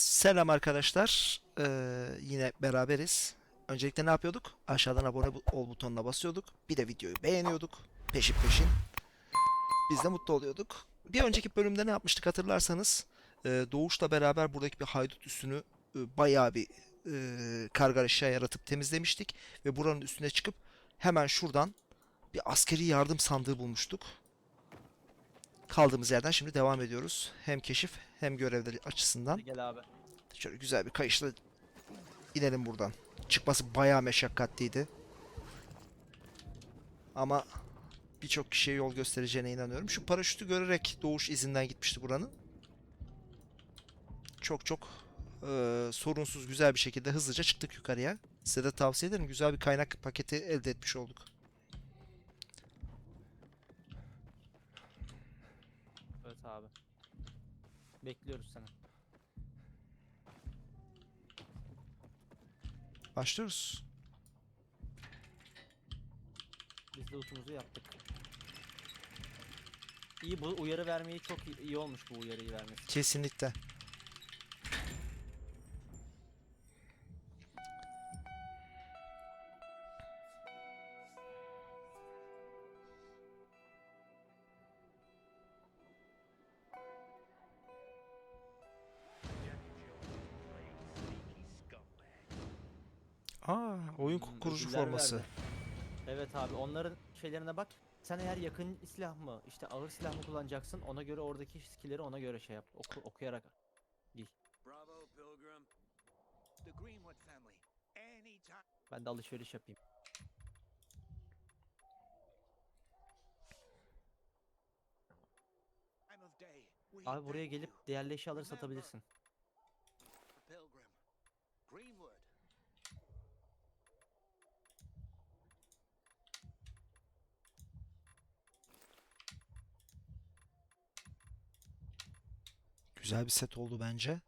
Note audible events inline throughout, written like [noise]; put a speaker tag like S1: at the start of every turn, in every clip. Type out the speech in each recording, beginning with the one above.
S1: Selam arkadaşlar. Ee, yine beraberiz. Öncelikle ne yapıyorduk? Aşağıdan abone ol butonuna basıyorduk. Bir de videoyu beğeniyorduk. Peşin peşin. Biz de mutlu oluyorduk. Bir önceki bölümde ne yapmıştık hatırlarsanız. e, Doğuş'la beraber buradaki bir haydut üssünü e, bayağı bir e, karga eşya yaratıp temizlemiştik. Ve buranın üstüne çıkıp hemen şuradan bir askeri yardım sandığı bulmuştuk. Kaldığımız yerden şimdi devam ediyoruz. Hem keşif hem görevleri açısından.
S2: Gel abi.
S1: Şöyle güzel bir kayışla inelim buradan. Çıkması bayağı meşakkatliydi. Ama birçok kişiye yol göstereceğine inanıyorum. Şu paraşütü görerek doğuş izinden gitmişti buranın. Çok çok eee, sorunsuz güzel bir şekilde hızlıca çıktık yukarıya. Size de tavsiye ederim. Güzel bir kaynak paketi elde etmiş olduk.
S2: Evet abi. Bekliyoruz seni.
S1: Başlıyoruz.
S2: Biz de utumuzu yaptık. İyi bu uyarı vermeyi çok iyi, iyi olmuş bu uyarıyı vermesi.
S1: Kesinlikle. Kurucu
S2: ödüller
S1: forması.
S2: verdi. Evet abi onların şeylerine bak. Sen eğer yakın silah mı, işte ağır silah mı kullanacaksın ona göre oradaki skill'leri ona göre şey yap. Oku, okuyarak.
S3: Bravo, Pilgrim. The Greenwood family. Anytime.
S2: Ben de alışveriş yapayım. Abi buraya gelip değerli eşyaları
S3: Remember.
S2: satabilirsin.
S3: Pilgrim. Greenwood.
S1: Güzel bir set oldu bence.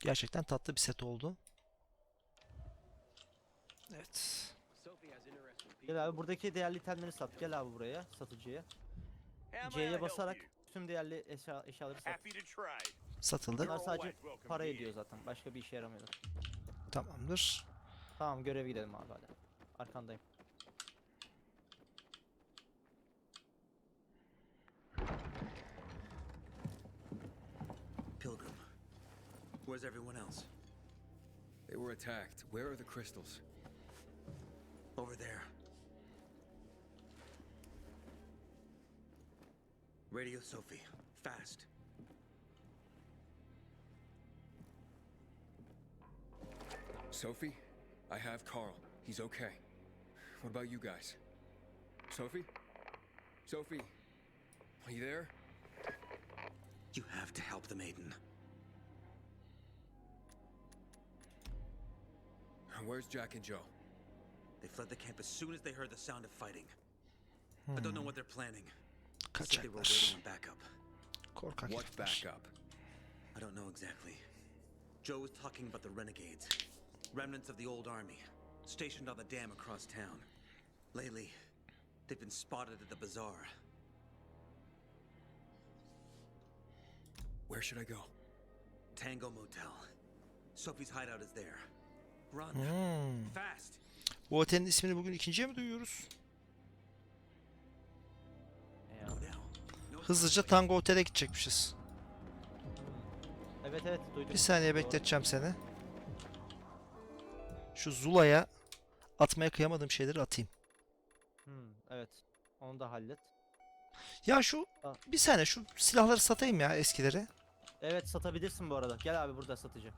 S1: Gerçekten tatlı bir set oldu. Evet.
S2: Gel abi buradaki değerli itemleri sat. Gel abi buraya satıcıya. C'ye basarak tüm değerli eşya, eşyaları sat.
S1: Satıldı.
S2: Bunlar sadece para ediyor zaten. Başka bir işe yaramıyorlar.
S1: Tamamdır.
S2: Tamam göreve gidelim abi hadi. Arkandayım.
S3: Where's everyone else?
S4: They were attacked. Where are the crystals?
S3: Over there. Radio Sophie. Fast.
S4: Sophie? I have Carl. He's okay. What about you guys? Sophie? Sophie? Are you there?
S3: You have to help the maiden.
S4: Where's Jack and Joe?
S3: They fled the camp as soon as they heard the sound of fighting. I don't know what they're planning. Said they were waiting on backup.
S1: Korkak
S4: What backup?
S3: I don't know exactly. Joe was talking about the renegades, remnants of the old army, stationed on the dam across town. Lately, they've been spotted at the bazaar.
S4: Where should I go?
S3: Tango Motel. Sophie's hideout is there.
S1: Hmm.
S3: Fast.
S1: Bu otelin ismini bugün ikinciye mi duyuyoruz? Hızlıca Tango Otel'e gidecekmişiz.
S2: Evet evet duydum.
S1: Bir saniye bekleteceğim seni. Şu Zula'ya atmaya kıyamadığım şeyleri atayım.
S2: Hmm, evet. Onu da hallet.
S1: Ya şu
S2: Aa.
S1: bir saniye şu silahları satayım ya eskileri.
S2: Evet satabilirsin bu arada. Gel abi burada satıcı.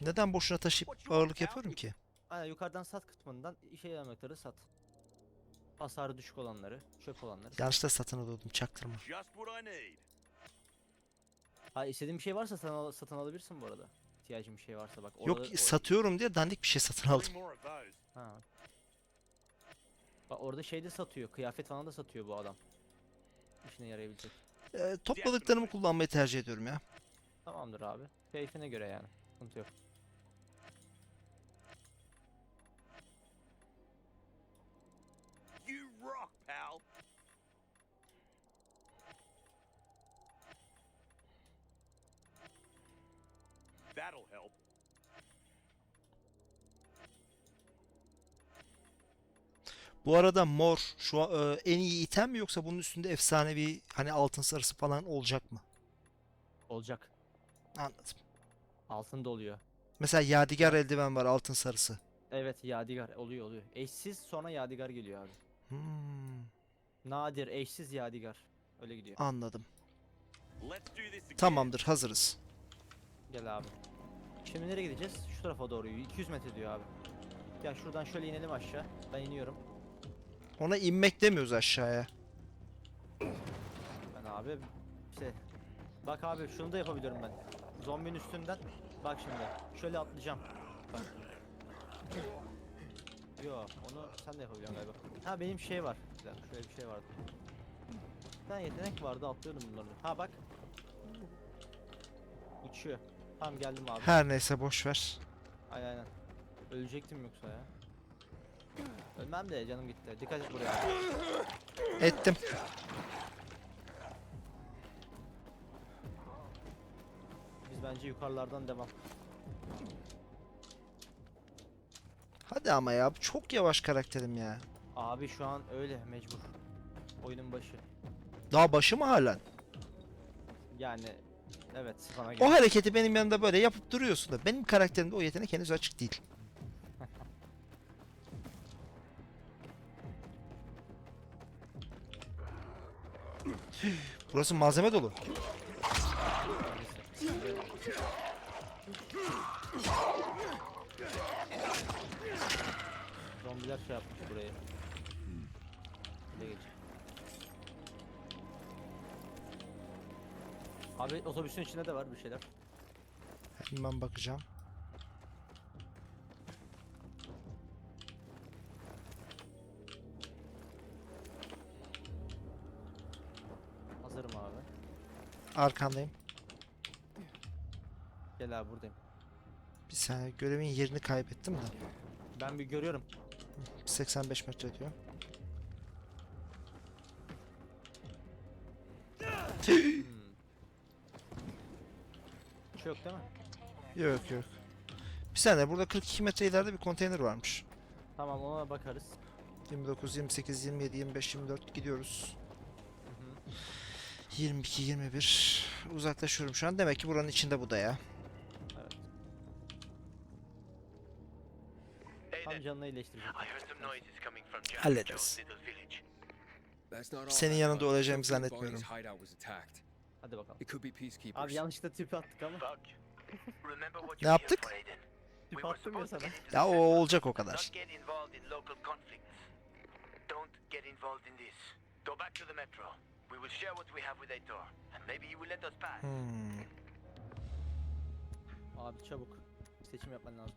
S1: Neden boşuna taşıyıp ağırlık yapıyorum ki?
S2: Aynen yukarıdan sat kısmından işe yaramayacakları sat. Hasarı düşük olanları, çöp olanları.
S1: Yanlışlıkla satın alıyordum çaktırma.
S5: Just what I need.
S2: Ha istediğin bir şey varsa satın, al- satın alabilirsin bu arada. İhtiyacın bir şey varsa bak.
S1: Yok
S2: orada-
S1: satıyorum diye dandik bir şey satın aldım.
S5: Three more of those.
S2: Ha. Bak orada şey de satıyor. Kıyafet falan da satıyor bu adam. İşine yarayabilecek.
S1: Ee, topladıklarımı kullanmayı tercih ediyorum ya.
S2: Tamamdır abi. Keyfine göre yani. Sıkıntı yok.
S5: That'll help.
S1: Bu arada mor şu an, e, en iyi item mi yoksa bunun üstünde efsanevi hani altın sarısı falan olacak mı?
S2: Olacak.
S1: Anladım.
S2: Altında oluyor.
S1: Mesela yadigar eldiven var altın sarısı.
S2: Evet Yadigar oluyor oluyor. Eşsiz sonra Yadigar geliyor abi.
S1: Hmm,
S2: Nadir eşsiz Yadigar. Öyle gidiyor.
S1: anladım. Tamamdır hazırız.
S2: Gel abi. Şimdi nereye gideceğiz? Şu tarafa doğru. 200 metre diyor abi. Ya şuradan şöyle inelim aşağı. Ben iniyorum.
S1: Ona inmek demiyoruz aşağıya.
S2: Ben abi şey. Bak abi şunu da yapabiliyorum ben. Zombinin üstünden. Bak şimdi. Şöyle atlayacağım. Bak. Yo onu sen de yapabiliyorsun galiba. Ha benim şey var. Bir dakika, şöyle bir şey vardı. Bir tane yetenek vardı atlıyordum bunları. Ha bak. Uçuyor. Tamam geldim abi.
S1: Her neyse boş ver.
S2: Aynen aynen. Ölecektim yoksa ya. Ölmem de canım gitti. Dikkat et buraya.
S1: Ettim.
S2: Biz bence yukarılardan devam.
S1: Hadi ama ya bu çok yavaş karakterim ya.
S2: Abi şu an öyle mecbur. Oyunun başı.
S1: Daha başı mı halen?
S2: Yani evet bana
S1: O hareketi benim yanında böyle yapıp duruyorsun da benim karakterimde o yetenek henüz açık değil. [laughs] Burası malzeme dolu.
S2: Zombiler şey yapmış burayı. Abi otobüsün içinde de var bir şeyler.
S1: Hemen bakacağım.
S2: Hazırım abi.
S1: Arkandayım.
S2: Gel abi buradayım.
S1: Bir saniye görevin yerini kaybettim de.
S2: Ben bir görüyorum.
S1: 85 metre diyor.
S2: Şey yok değil mi?
S1: Yok yok. Bir saniye burada 42 metre ileride bir konteyner varmış.
S2: Tamam ona bakarız.
S1: 29, 28, 27, 25, 24 gidiyoruz.
S2: Hı hı.
S1: 22, 21 uzaklaşıyorum şu an. Demek ki buranın içinde bu da ya.
S2: Evet. Tam canını
S1: Hallederiz. Senin yanında olacağımı zannetmiyorum.
S2: Hadi bakalım.
S4: It could be peacekeepers.
S2: Abi yanlışlıkla tip attık ama.
S6: Fuck. Remember what
S1: Ne yaptık?
S6: were
S2: attım ya sana.
S1: Ya o olacak o kadar.
S6: Don't get involved in this. Go back to the metro. We will share what we have with Aitor, and maybe he will let us pass.
S1: Hmm.
S2: Abi çabuk. Seçim yapman lazım.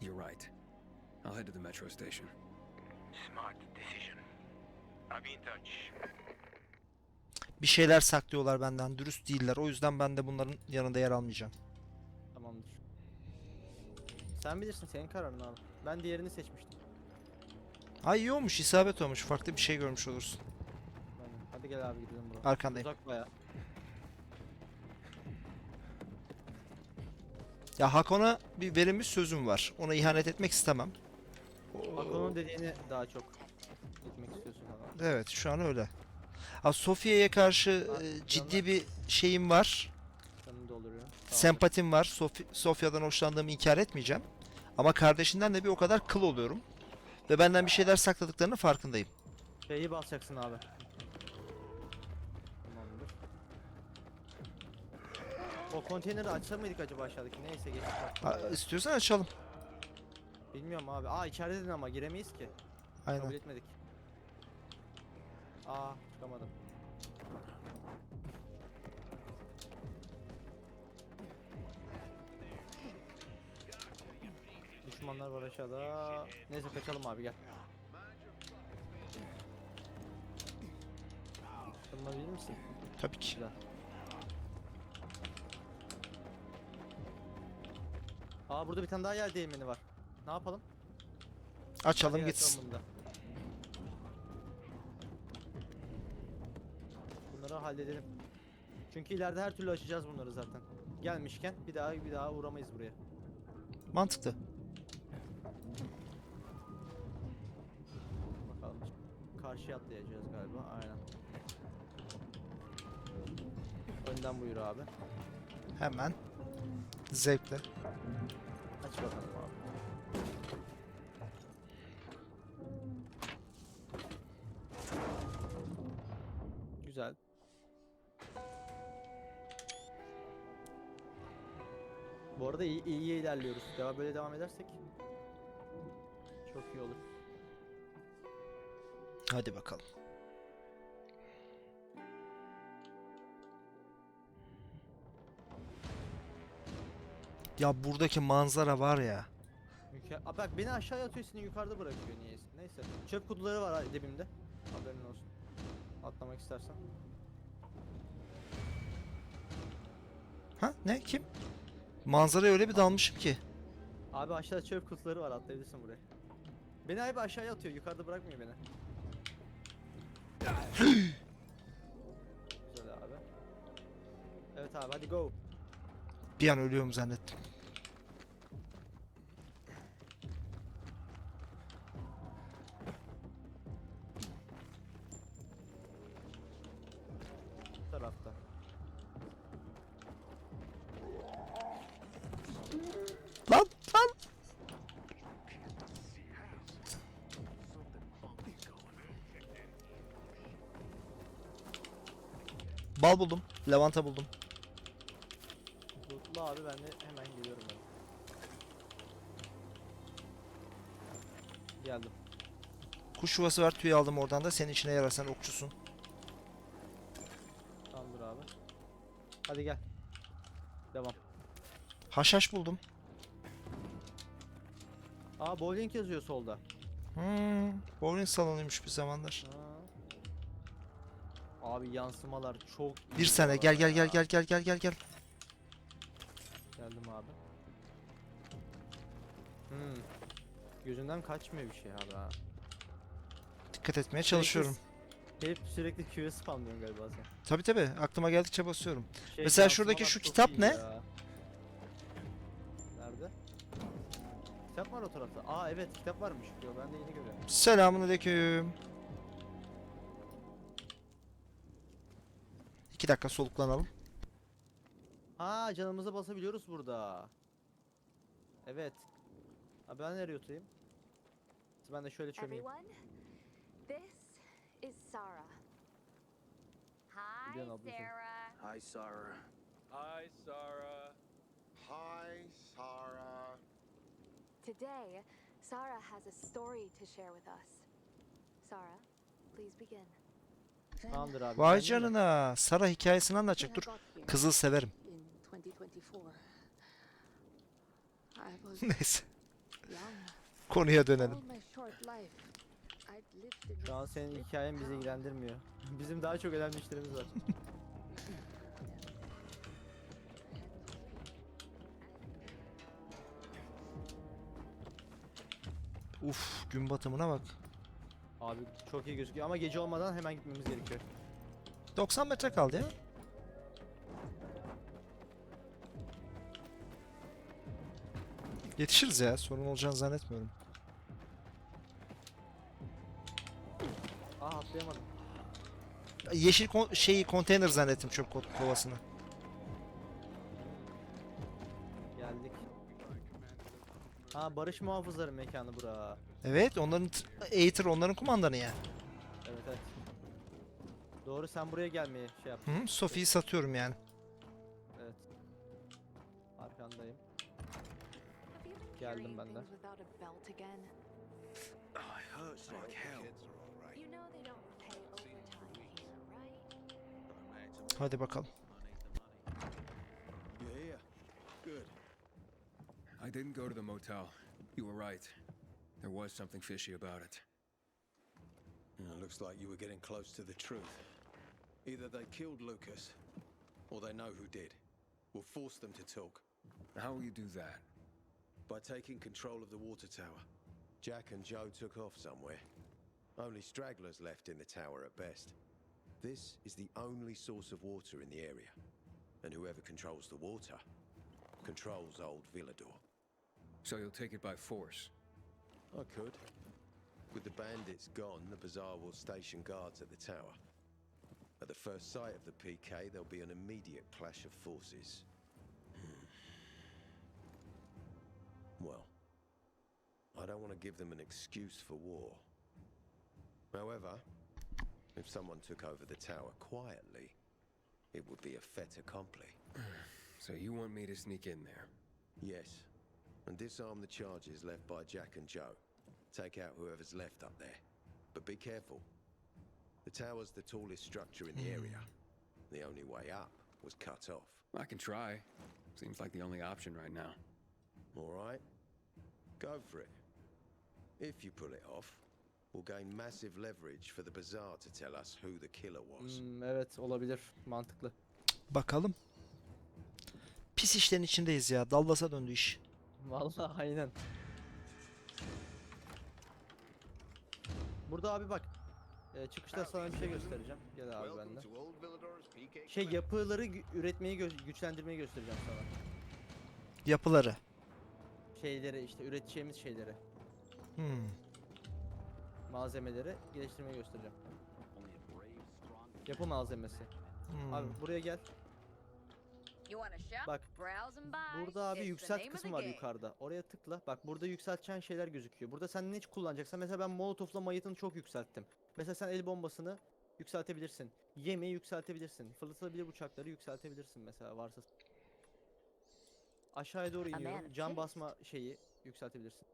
S4: You're right. I'll head to the metro station.
S6: Smart decision. I'll be in touch.
S1: Bir şeyler saklıyorlar benden. Dürüst değiller. O yüzden ben de bunların yanında yer almayacağım.
S2: Tamamdır. Sen bilirsin senin kararın abi. Ben diğerini seçmiştim.
S1: Ay iyi olmuş. isabet olmuş. Farklı bir şey görmüş olursun.
S2: Aynen. Hadi gel abi gidelim buradan.
S1: Arkandayım.
S2: Uzak baya.
S1: Ya Hakon'a bir verilmiş sözüm var. Ona ihanet etmek istemem.
S2: Bak onun dediğini daha çok gitmek istiyorsun falan.
S1: Evet şu an öyle. Ha Sofya'ya karşı
S2: Bak,
S1: e, ciddi bir şeyim var.
S2: Canını dolduruyorum. Tamamdır.
S1: Sempatim var. Sofi- Sofya'dan hoşlandığımı inkar etmeyeceğim. Ama kardeşinden de bir o kadar kıl oluyorum. Ve benden bir şeyler sakladıklarının farkındayım.
S2: Şeyi basacaksın abi. Tamamdır. O konteyneri açsa mıydık acaba aşağıdaki? Neyse geçtik.
S1: Ha, istiyorsan açalım.
S2: Bilmiyorum abi. Aa içeride dedin ama giremeyiz ki. Kabul
S1: Aynen.
S2: etmedik. Aa çıkamadım. Düşmanlar var aşağıda. Neyse kaçalım abi gel. Tırmanabilir misin?
S1: Tabii ki.
S2: Güzel. Aa burada bir tane daha yer değirmeni var. Ne yapalım?
S1: Açalım
S2: Hadi
S1: gitsin.
S2: açalım. Onları halledelim. Çünkü ileride her türlü açacağız bunları zaten. Gelmişken bir daha bir daha uğramayız buraya.
S1: Mantıklı.
S2: Bakalım. Karşıya atlayacağız galiba. Aynen. Önden buyur abi.
S1: Hemen. Zevkle.
S2: Aç bakalım abi. Arada iyi, iyi ilerliyoruz. Devam böyle devam edersek çok iyi olur.
S1: Hadi bakalım. Ya buradaki manzara var ya.
S2: Müke Aa, bak beni aşağıya atıyor seni yukarıda bırakıyor niyeyse. Neyse. Çöp kutuları var ha- dibimde. Haberin olsun. Atlamak istersen.
S1: Ha ne kim? Manzaraya öyle bir dalmışım ki.
S2: Abi aşağıda çöp kutuları var atlayabilirsin buraya. Beni abi aşağıya atıyor yukarıda bırakmıyor beni. [gasps] Güzel abi. Evet abi hadi go.
S1: Bir an ölüyorum zannettim. Bal buldum. Lavanta buldum.
S2: Lootlu abi ben de hemen geliyorum ben. Geldim.
S1: Kuş yuvası var tüy aldım oradan da. Senin içine yarar sen okçusun.
S2: Tamamdır abi. Hadi gel. Devam.
S1: Haşhaş buldum.
S2: Aa bowling yazıyor solda.
S1: Hmm, bowling salonuymuş bir zamanlar.
S2: Ha. Abi yansımalar çok iyi.
S1: Bir sene gel gel gel gel gel gel gel gel.
S2: Geldim abi. Hmm. Gözünden kaçmıyor bir şey abi ha.
S1: Dikkat etmeye şey, çalışıyorum.
S2: Hep sürekli Q'ye spamlıyorsun galiba sen.
S1: Tabi tabi aklıma geldikçe basıyorum.
S2: Şey,
S1: Mesela şuradaki şu kitap ne?
S2: ya. Nerede? Kitap var o tarafta. Aa evet kitap varmış. Yo, ben de yeni görüyorum.
S1: Selamünaleyküm. 2 dakika soluklanalım.
S2: Aa canımıza basabiliyoruz burada. Evet. Abi ben nereye oturayım? Ben de şöyle çömeyim.
S7: This is Sarah. Hi
S2: Gidelim.
S7: Sarah.
S6: Hi, Sarah.
S5: Hi, Sarah.
S8: Hi, Sarah.
S7: Today, Sarah has a story to share with us. Sarah, please begin.
S2: Tamamdır abi.
S1: Vay canına. Sara hikayesini anlatacak. Dur. Kızıl severim.
S9: in 2024. I was
S1: Neyse. Konuya dönelim.
S2: Şu an senin hikayen bizi ilgilendirmiyor. [laughs] Bizim daha çok önemli işlerimiz var.
S1: Uf gün batımına bak.
S2: Abi çok iyi gözüküyor ama gece olmadan hemen gitmemiz gerekiyor.
S1: 90 metre kaldı ya. Yetişiriz ya. Sorun olacağını zannetmiyorum.
S2: Aa atlayamadım.
S1: Yeşil kon- şeyi konteyner zannettim çöp ko- kovasını.
S2: Geldik. Ha barış muhafızları mekanı bura.
S1: Evet onların Aether onların kumandanı ya.
S2: Evet evet. Doğru sen buraya gelmeyi şey yap.
S1: Hı, Sophie'yi satıyorum yani.
S2: Evet. Arkandayım. Geldim ben de.
S1: Hadi bakalım.
S4: I didn't go to the motel. You were right. There was something fishy about it.
S8: You know, looks like you were getting close to the truth. Either they killed Lucas, or they know who did. We'll force them to talk
S4: How will you do that?
S8: by taking control of the water tower. Jack and Joe took off somewhere. Only stragglers left in the tower at best.
S10: This is the only source of water in the area, and whoever controls the water controls old Villador.
S4: So you'll take it by force.
S10: I could. With the bandits gone, the bazaar will station guards at the tower. At the first sight of the PK, there'll be an immediate clash of forces. Hmm. Well, I don't want to give them an excuse for war. However, if someone took over the tower quietly, it would be a fait accompli. [sighs]
S4: So you want me to sneak in there?
S10: Yes, and disarm the charges left by Jack and Joe. Take out whoever's left up there. But be careful. The tower's the tallest structure in the area. The only way up was cut off.
S4: I can try. Seems like the only option right now.
S10: All right? Go for it. If you pull it off, we'll gain massive leverage for the bazaar to tell us who the killer was.
S2: Hmm, evet olabilir. Mantıklı.
S1: Bakalım. Pis işlerin içindeyiz ya. Dallasa döndü iş. [laughs]
S2: Vallahi aynen. Burada abi bak. e, çıkışta sana bir şey göstereceğim. Gel abi bende. Şey yapıları üretmeyi gö- güçlendirmeyi göstereceğim sana.
S1: Yapıları.
S2: Şeyleri işte üreteceğimiz şeyleri,
S1: Hmm.
S2: malzemeleri geliştirmeyi göstereceğim. Yapı malzemesi.
S1: hmm.
S2: Abi buraya gel.
S11: You wanna shop,
S2: Bak,
S11: browse and buy.
S2: Burada abi yükselt kısmı var yukarıda. Oraya tıkla. Bak burada yükselteceğin şeyler gözüküyor. Burada sen ne kullanacaksan mesela ben molotofla mayıtını çok yükselttim. Mesela sen el bombasını yükseltebilirsin. Yemeği yükseltebilirsin. Fırlatılabilir uçakları yükseltebilirsin mesela varsa. Aşağıya doğru iniyorum. Cam basma şeyi yükseltebilirsin.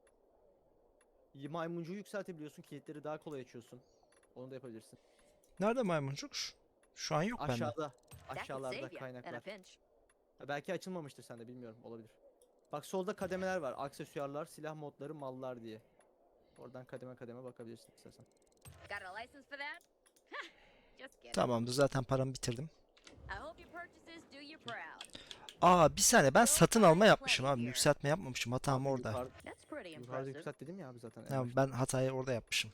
S2: Maymuncuğu yükseltebiliyorsun. Kilitleri daha kolay açıyorsun. Onu da yapabilirsin.
S1: Nerede maymuncuk? Şu- Şu an yok bende.
S2: Aşağıda.
S11: That could
S2: Aşağılarda kaynaklar. Ha, Belki açılmamıştır sende bilmiyorum olabilir. Bak solda kademeler var. Aksesuarlar, silah modları, mallar diye. Oradan kademe kademe bakabilirsin istersen.
S11: Got a license for that? [laughs] Just kidding.
S1: Tamamdır zaten paramı bitirdim.
S11: I hope your purchases do you proud.
S1: Aa bir saniye ben satın alma yapmışım abi. Yükseltme yapmamışım. Hatam orada.
S2: Yukarı-
S11: That's pretty
S2: yukarıda
S11: impressive.
S2: yükselt dedim ya abi zaten. en başta.
S1: ben hatayı orada yapmışım.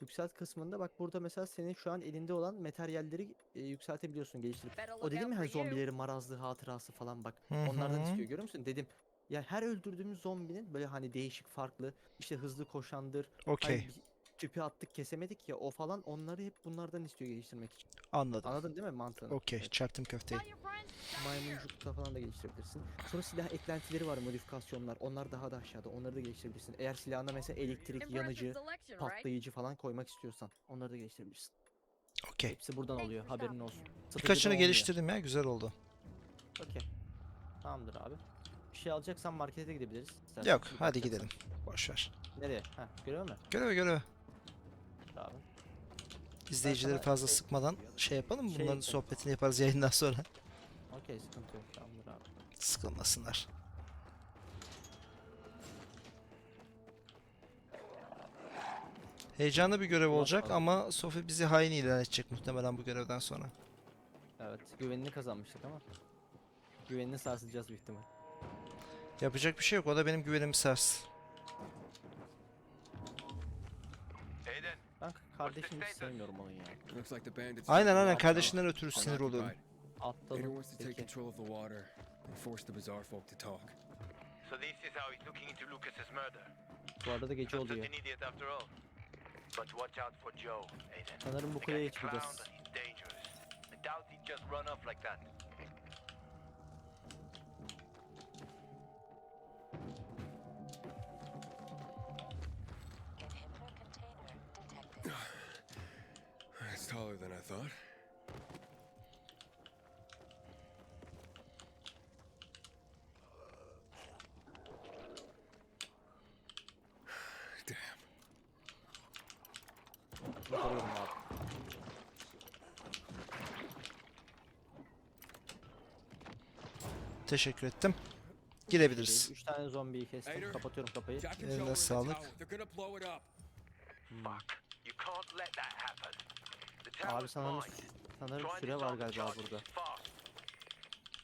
S2: Yükselt kısmında bak burada mesela senin şu an elinde olan materyalleri e, yükseltebiliyorsun geliştirip. O dedim
S11: out
S2: ya hani zombilerin marazlı hatırası falan bak.
S1: Hı
S2: Onlardan istiyor görüyor musun? Dedim ya her öldürdüğümüz zombinin böyle hani değişik farklı işte hızlı koşandır. Hani
S1: Okey
S2: bir tüpü attık kesemedik ya o falan onları hep bunlardan istiyor geliştirmek için.
S1: anladım.
S2: Anladın değil mi mantığını?
S1: Okey çaktım köfteyi.
S2: Maymuncukta falan da geliştirebilirsin. Sonra silah eklentileri var modifikasyonlar. Onlar daha da aşağıda. Onları da geliştirebilirsin. Eğer silahına mesela elektrik, yanıcı, patlayıcı falan koymak istiyorsan onları da geliştirebilirsin.
S1: Okey.
S2: Hepsi buradan oluyor. Haberin olsun.
S1: Birkaçını geliştirdim ya güzel oldu.
S2: Okey. Tamamdır abi. Bir şey alacaksan markete gidebiliriz. İstersen
S1: Yok
S2: bir
S1: hadi
S2: bakacaksan.
S1: gidelim. Boş ver.
S2: Nereye? Ha, görüyor musun?
S1: Görev görev.
S2: Abi.
S1: İzleyicileri
S2: sana
S1: fazla
S2: şey-
S1: sıkmadan şey yapalım mı?
S2: şey
S1: Bunların
S2: ekledim.
S1: sohbetini yaparız yayından sonra. [laughs]
S2: Okey sıkıntı yok. Tamamdır abi.
S1: Sıkılmasınlar. Heyecanlı bir görev olacak
S2: bakalım.
S1: ama Sophie bizi hain ilan edecek muhtemelen bu görevden sonra.
S2: Evet. Güvenini kazanmıştık ama. Güvenini sarsacağız büyük ihtimal.
S1: Yapacak bir şey yok. O da benim güvenimi sarstı.
S2: Ben kardeşimi hiç sevmiyorum onun ya.
S4: Looks like the bandits.
S1: Aynen aynen kardeşinden ötürü sinir oluyorum.
S4: Vader
S2: Atladım.
S4: wants to take
S2: Peki.
S4: control of the water and force the bazaar folk to talk.
S6: so this is how he's looking into Lucas's murder.
S2: Bu arada da gece
S6: Not
S2: oluyor.
S6: an idiot after all. But watch out for Joe, Aiden.
S2: Sanırım bu
S6: The
S2: kuleye
S6: guy's
S2: çıkacağız.
S6: crowned and he's dangerous. I doubt he'd just run off like that.
S4: Taller than I thought. [sighs] Damn.
S1: Teşekkür ettim. Girebiliriz.
S2: 3 tane zombiyi kestim. Kapatıyorum kapıyı.
S1: Eline sağlık.
S6: Fuck.
S2: Abi sanırım, sanırım süre var galiba burada.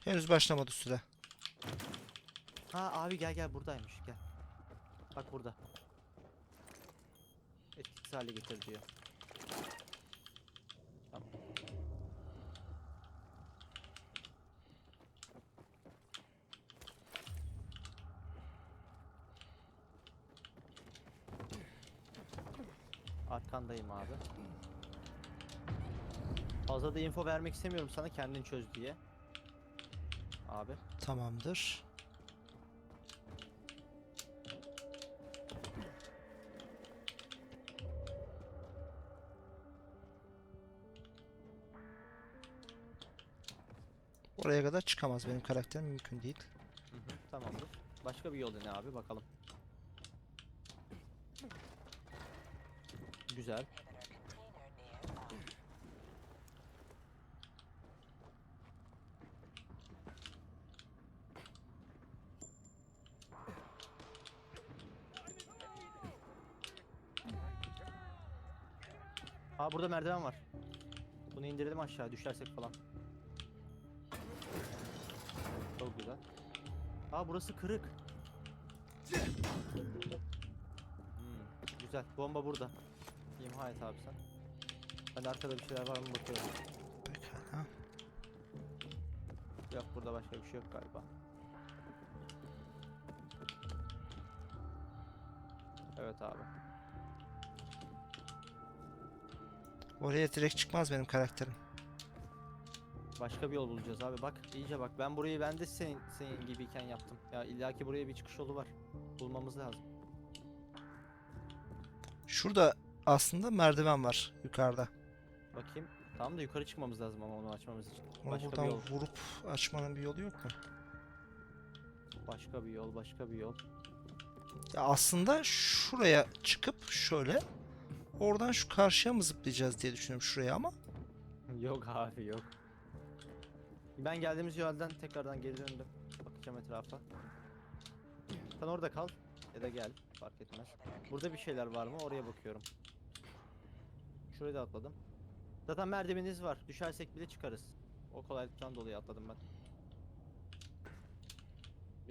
S1: Henüz başlamadı süre.
S2: Ha abi gel gel buradaymış gel. Bak burada. Etkisiz hale getir diyor. Tamam. Arkandayım abi. Fazla da info vermek istemiyorum sana kendin çöz diye. Abi.
S1: Tamamdır. Oraya kadar çıkamaz benim karakterim mümkün değil.
S2: Hı hı, tamamdır. Başka bir yol dene abi bakalım. Güzel. Burada merdiven var. Bunu indirelim aşağı düşersek falan. Çok güzel. Aa burası kırık. Hmm, güzel. Bomba burada. İmha et abi sen. Ben de arkada bir şeyler var mı bakıyorum.
S1: Pekala.
S2: Yok burada başka bir şey yok galiba. Evet abi.
S1: Oraya direkt çıkmaz benim karakterim.
S2: Başka bir yol bulacağız abi. Bak iyice bak. Ben burayı ben de senin senin gibiyken yaptım. Ya illaki buraya bir çıkış yolu var. Bulmamız lazım.
S1: Şurada aslında merdiven var yukarıda.
S2: Bakayım. Tamam da yukarı çıkmamız lazım ama onu açmamız için.
S1: Onu
S2: Başka bir
S1: buradan
S2: yol.
S1: vurup açmanın bir yolu yok mu?
S2: Başka bir yol, başka bir yol.
S1: Ya aslında şuraya çıkıp şöyle oradan şu karşıya mı zıplayacağız diye düşünüyorum şuraya ama
S2: Yok abi yok. Ben geldiğimiz yoldan tekrardan geri döndüm. Bakacağım etrafa. Sen orada kal ya da gel fark etmez. Burada bir şeyler var mı oraya bakıyorum. Şuraya da atladım. Zaten merdiveniniz var. Düşersek bile çıkarız. O kolaylıktan dolayı atladım ben.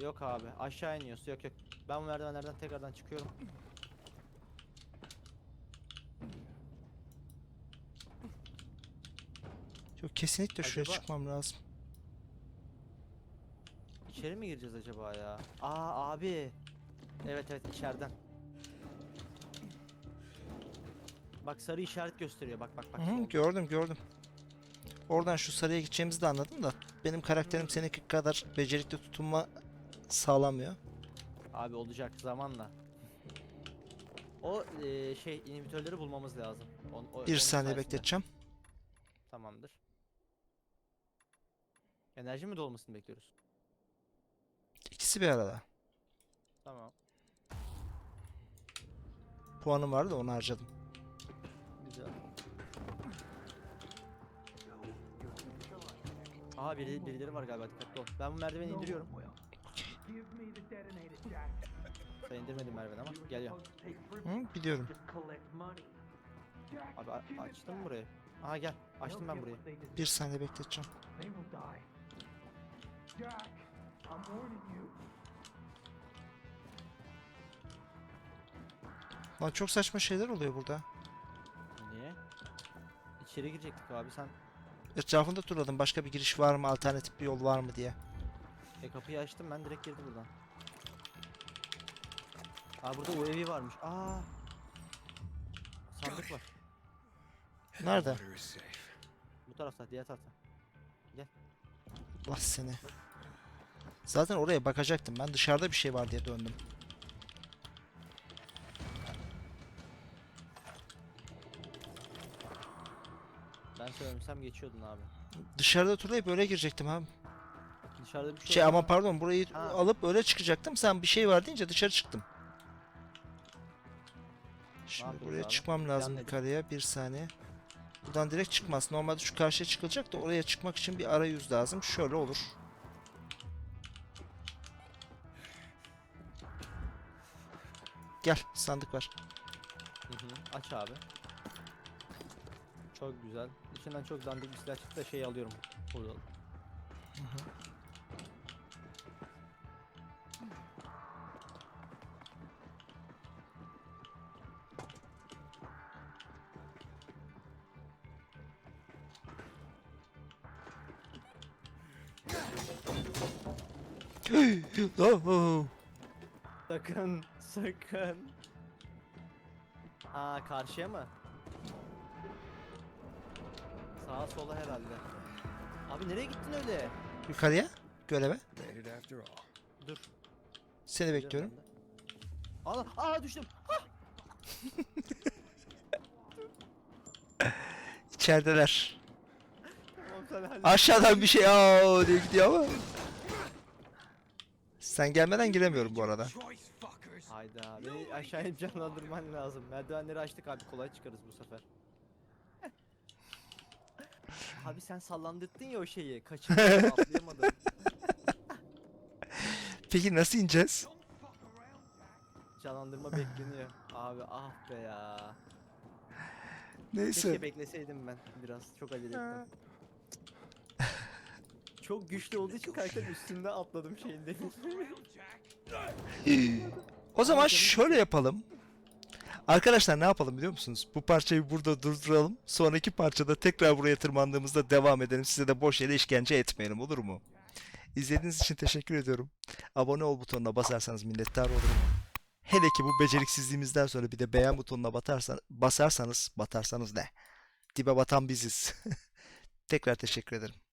S2: Yok abi aşağı iniyoruz. Yok yok. Ben bu merdivenlerden tekrardan çıkıyorum.
S1: Yok kesinlikle şuraya
S2: Acaba-
S1: çıkmam lazım.
S2: İçeri mi gireceğiz acaba ya? Aa abi. Evet evet içeriden. Bak sarı işaret gösteriyor. Bak bak bak.
S1: Hı
S2: solda.
S1: gördüm gördüm. Oradan şu sarıya gideceğimizi de anladım da benim karakterim seninki kadar becerikli tutunma sağlamıyor.
S2: Abi olacak zamanla. O eee, şey inhibitörleri bulmamız lazım. On- o-
S1: Bir saniye
S2: sayesinde.
S1: bekleteceğim.
S2: Tamamdır. Enerji mi dolmasını bekliyoruz?
S1: İkisi bir arada.
S2: Tamam.
S1: Puanım vardı da onu harcadım.
S2: Güzel. Aha biri, birileri var galiba dikkatli ol. Ben bu merdiveni indiriyorum. Sen indirmedin merdiveni ama geliyor.
S1: Hı, biliyorum.
S2: Abi a- açtın mı burayı? Aha gel. Açtım ben burayı.
S1: Bir saniye bekleteceğim. Lan çok saçma şeyler oluyor burada.
S2: Niye? İçeri girecektik abi sen.
S1: Etrafında turladım. Başka bir giriş var mı? Alternatif bir yol var mı diye.
S2: E kapıyı açtım ben direkt girdi buradan. Aa burada UAV varmış. Aa. Sandık var.
S1: Nerede?
S2: Bu tarafta, diğer tarafta.
S1: Allah seni. Zaten oraya bakacaktım. Ben dışarıda bir şey var diye döndüm.
S2: Ben söylemesem geçiyordun abi.
S1: Dışarıda turlayıp öyle girecektim abi.
S2: Dışarıda bir şey
S1: Şey ama pardon burayı
S2: Ha.
S1: alıp öyle çıkacaktım. Sen bir şey var deyince dışarı çıktım. Şimdi buraya
S2: abi?
S1: çıkmam lazım yukarıya. Bir saniye. Buradan direkt çıkmaz. Normalde şu karşıya çıkılacak da oraya çıkmak için bir arayüz lazım. Şöyle olur. Gel sandık var.
S2: Hı hı. Aç abi. Çok güzel. İçinden çok dandik bir silah çıktı da şey alıyorum. Burada.
S1: Oh, oh.
S2: Sakın, sakın. Aa karşıya mı? Sağa sola herhalde. Abi nereye gittin öyle?
S1: Yukarıya. Göreve.
S2: Dur.
S1: Seni bekliyorum.
S2: de. Aa, aa düştüm.
S1: İçerideler.
S2: Tamam sen hallet.
S1: Aşağıdan bir şey aa diye gidiyor ama. Sen gelmeden giremiyorum bu arada.
S2: Hayda beni aşağı inip canlandırman lazım. Merdivenleri açtık abi kolay çıkarız bu sefer. [laughs] abi sen sallandırdın ya o şeyi. Kaçırmadın [laughs] atlayamadın.
S1: Peki nasıl ineceğiz?
S2: Canlandırma bekleniyor. Abi ah be ya.
S1: Neyse.
S2: Keşke bekleseydim ben biraz. Çok acele ettim. Çok güçlü olduğu için karakterin üstünde atladım şeyin demin. [laughs]
S1: O zaman şöyle yapalım. Arkadaşlar ne yapalım biliyor musunuz? Bu parçayı burada durduralım. Sonraki parçada tekrar buraya tırmandığımızda devam edelim. Size de boş yere işkence etmeyelim olur mu? İzlediğiniz için teşekkür ediyorum. Abone ol butonuna basarsanız minnettar olurum. Hele ki bu beceriksizliğimizden sonra bir de beğen butonuna batarsan, basarsanız, batarsanız ne? Dibe batan biziz. [laughs] tekrar teşekkür ederim.